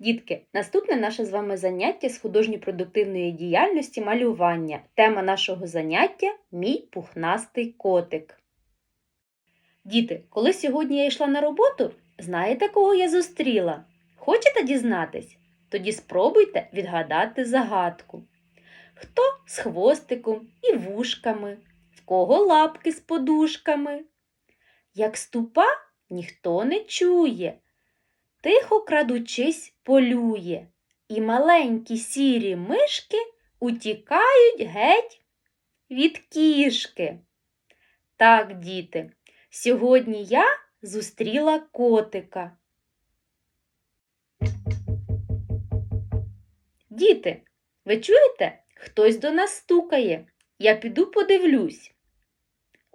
Дітки, наступне наше з вами заняття з художньо-продуктивної діяльності малювання. Тема нашого заняття Мій пухнастий котик. Діти, коли сьогодні я йшла на роботу, знаєте, кого я зустріла? Хочете дізнатись? Тоді спробуйте відгадати загадку. Хто з хвостиком і вушками, в кого лапки з подушками? Як ступа, ніхто не чує тихо крадучись полює, і маленькі сірі мишки утікають геть від кішки. Так, діти, сьогодні я зустріла котика. Діти, ви чуєте? Хтось до нас стукає. Я піду подивлюсь.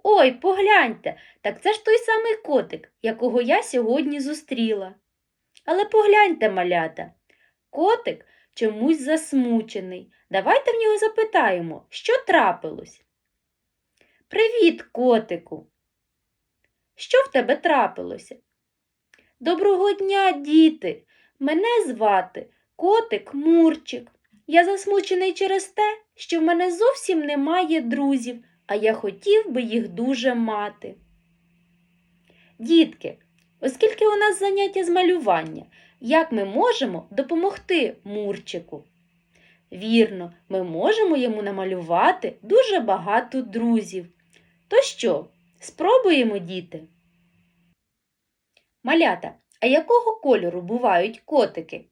Ой, погляньте, так це ж той самий котик, якого я сьогодні зустріла. Але погляньте, малята, котик чомусь засмучений. Давайте в нього запитаємо, що трапилось. Привіт, котику. Що в тебе трапилося? Доброго дня, діти. Мене звати котик Мурчик. Я засмучений через те, що в мене зовсім немає друзів, а я хотів би їх дуже мати. Дітки, Оскільки у нас заняття з малювання, як ми можемо допомогти Мурчику? Вірно, ми можемо йому намалювати дуже багато друзів. То що, спробуємо, діти? Малята, а якого кольору бувають котики?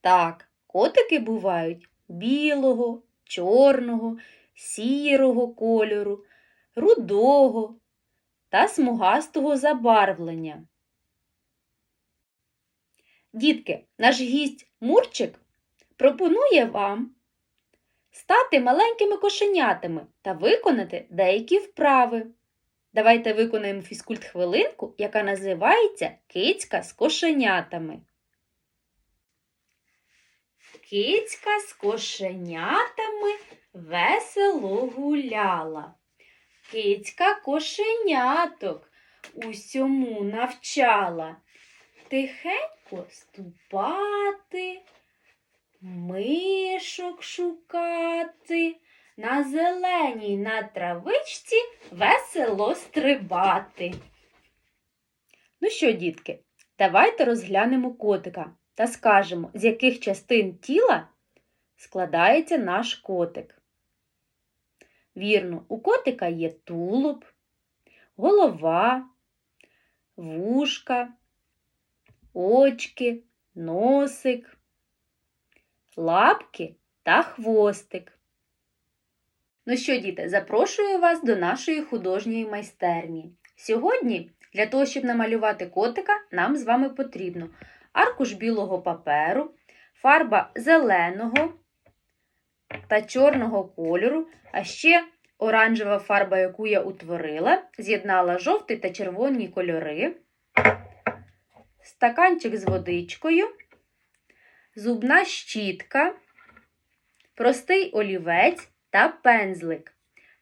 Так, котики бувають білого, чорного, сірого кольору, рудого, та смугастого забарвлення. Дітки, наш гість Мурчик пропонує вам стати маленькими кошенятами та виконати деякі вправи. Давайте виконаємо фізкульт хвилинку, яка називається Кицька з кошенятами. Кицька з кошенятами весело гуляла. Кицька кошеняток усьому навчала. Тихенько ступати, мишок шукати, на зеленій на травичці весело стрибати. Ну що, дітки, давайте розглянемо котика та скажемо, з яких частин тіла складається наш котик. Вірно, у котика є тулуб, голова, вушка, очки, носик, лапки та хвостик. Ну що, діти, запрошую вас до нашої художньої майстерні. Сьогодні, для того, щоб намалювати котика, нам з вами потрібно аркуш білого паперу, фарба зеленого та чорного кольору, а ще оранжева фарба, яку я утворила, з'єднала жовтий та червоні кольори, стаканчик з водичкою, зубна щітка, простий олівець та пензлик.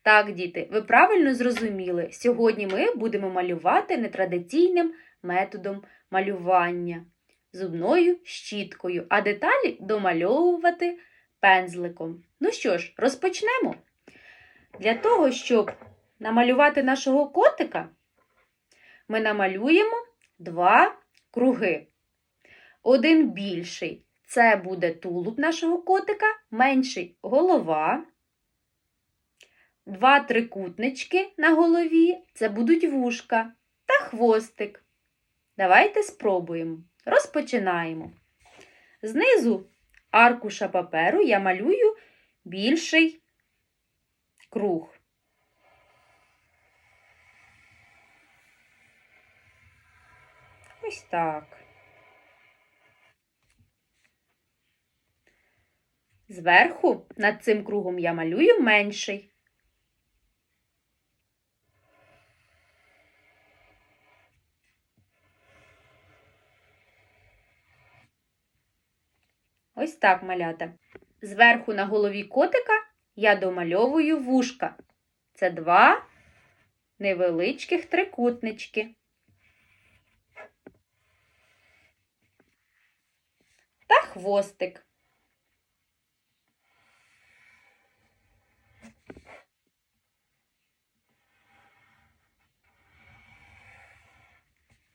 Так, діти, ви правильно зрозуміли, сьогодні ми будемо малювати нетрадиційним методом малювання зубною щіткою, а деталі домальовувати пензликом. Ну що ж, розпочнемо. Для того, щоб намалювати нашого котика, ми намалюємо два круги. Один більший це буде тулуб нашого котика, менший голова. Два трикутнички на голові це будуть вушка та хвостик. Давайте спробуємо. Розпочинаємо. Знизу аркуша паперу я малюю більший круг. Ось так. Зверху над цим кругом я малюю менший. Так малята. Зверху на голові котика я домальовую вушка. Це два невеличких трикутнички. Та хвостик.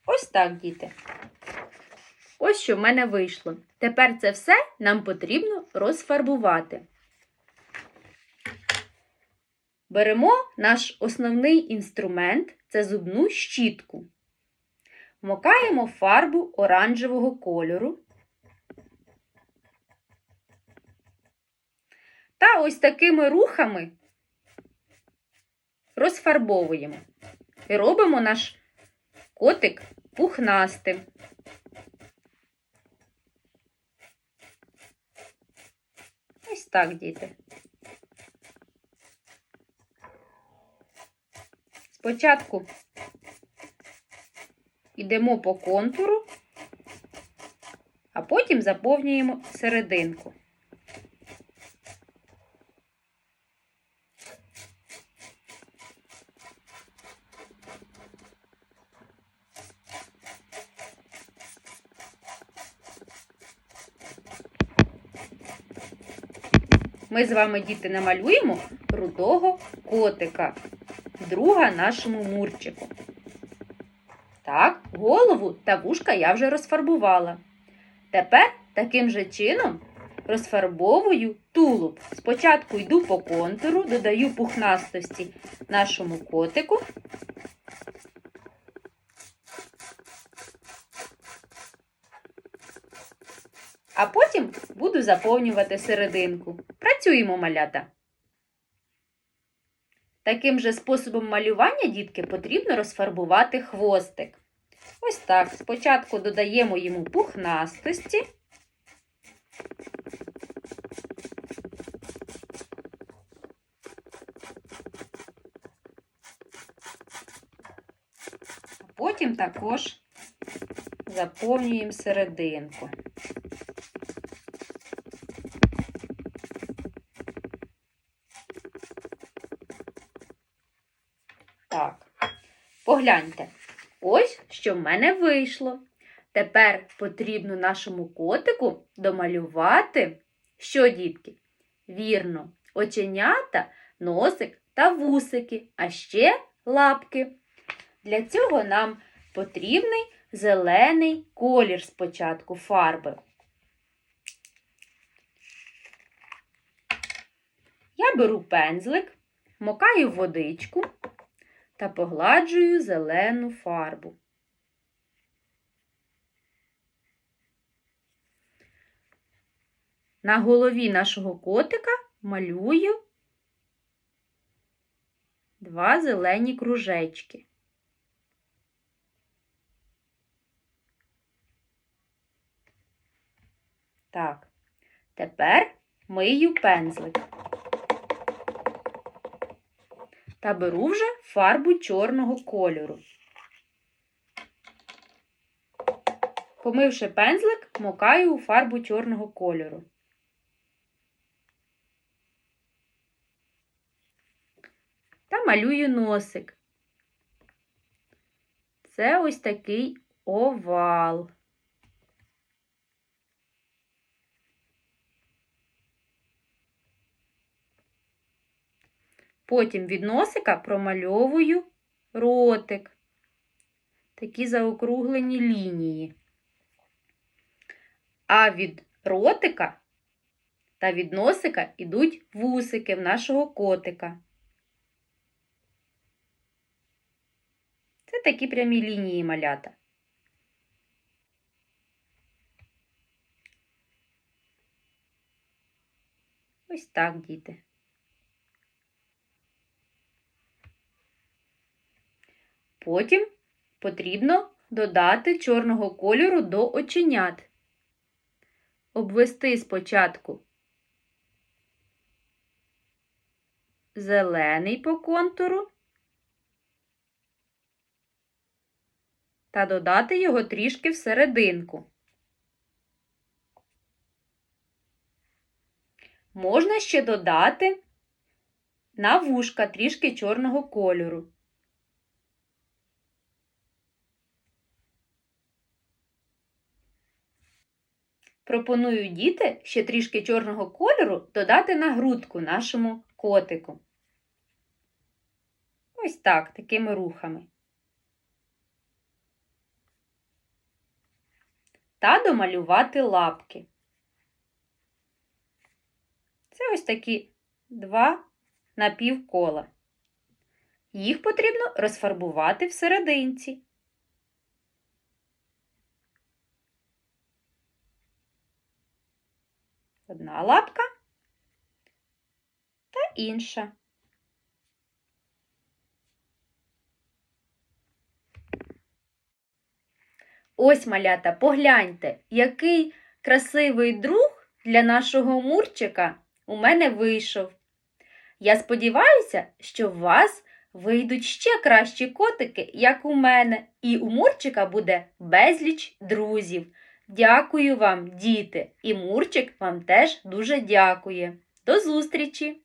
Ось так, діти. Ось що в мене вийшло. Тепер це все нам потрібно розфарбувати. Беремо наш основний інструмент це зубну щітку. Вмокаємо фарбу оранжевого кольору. Та ось такими рухами розфарбовуємо. І робимо наш котик пухнастим. Ось так, діти. Спочатку йдемо по контуру, а потім заповнюємо серединку. Ми з вами, діти, намалюємо рудого котика, друга нашому мурчику. Так, голову та вушка я вже розфарбувала. Тепер таким же чином розфарбовую тулуб. Спочатку йду по контуру, додаю пухнастості нашому котику. А потім буду заповнювати серединку. Працюємо малята. Таким же способом малювання, дітки, потрібно розфарбувати хвостик. Ось так. Спочатку додаємо йому пухнастості. Потім також заповнюємо серединку. Так, погляньте, ось що в мене вийшло. Тепер потрібно нашому котику домалювати, що, дітки? Вірно, оченята, носик та вусики, а ще лапки. Для цього нам потрібний зелений колір спочатку фарби. Я беру пензлик, мокаю водичку та погладжую зелену фарбу. На голові нашого котика малюю два зелені кружечки. Так, тепер мию пензлик. Та беру вже фарбу чорного кольору. Помивши пензлик, мокаю у фарбу чорного кольору. Та малюю носик. Це ось такий овал. Потім від носика промальовую ротик. Такі заокруглені лінії. А від ротика та від носика йдуть вусики в нашого котика. Це такі прямі лінії малята. Ось так, діти. Потім потрібно додати чорного кольору до оченят. Обвести спочатку зелений по контуру та додати його трішки всерединку. Можна ще додати на вушка трішки чорного кольору. Пропоную діти ще трішки чорного кольору додати на грудку нашому котику. Ось так, такими рухами. Та домалювати лапки. Це ось такі два напівкола. Їх потрібно розфарбувати всерединці. Одна лапка та інша. Ось, малята, погляньте, який красивий друг для нашого мурчика у мене вийшов. Я сподіваюся, що у вас вийдуть ще кращі котики, як у мене, і у Мурчика буде безліч друзів. Дякую вам, діти, і Мурчик вам теж дуже дякує. До зустрічі!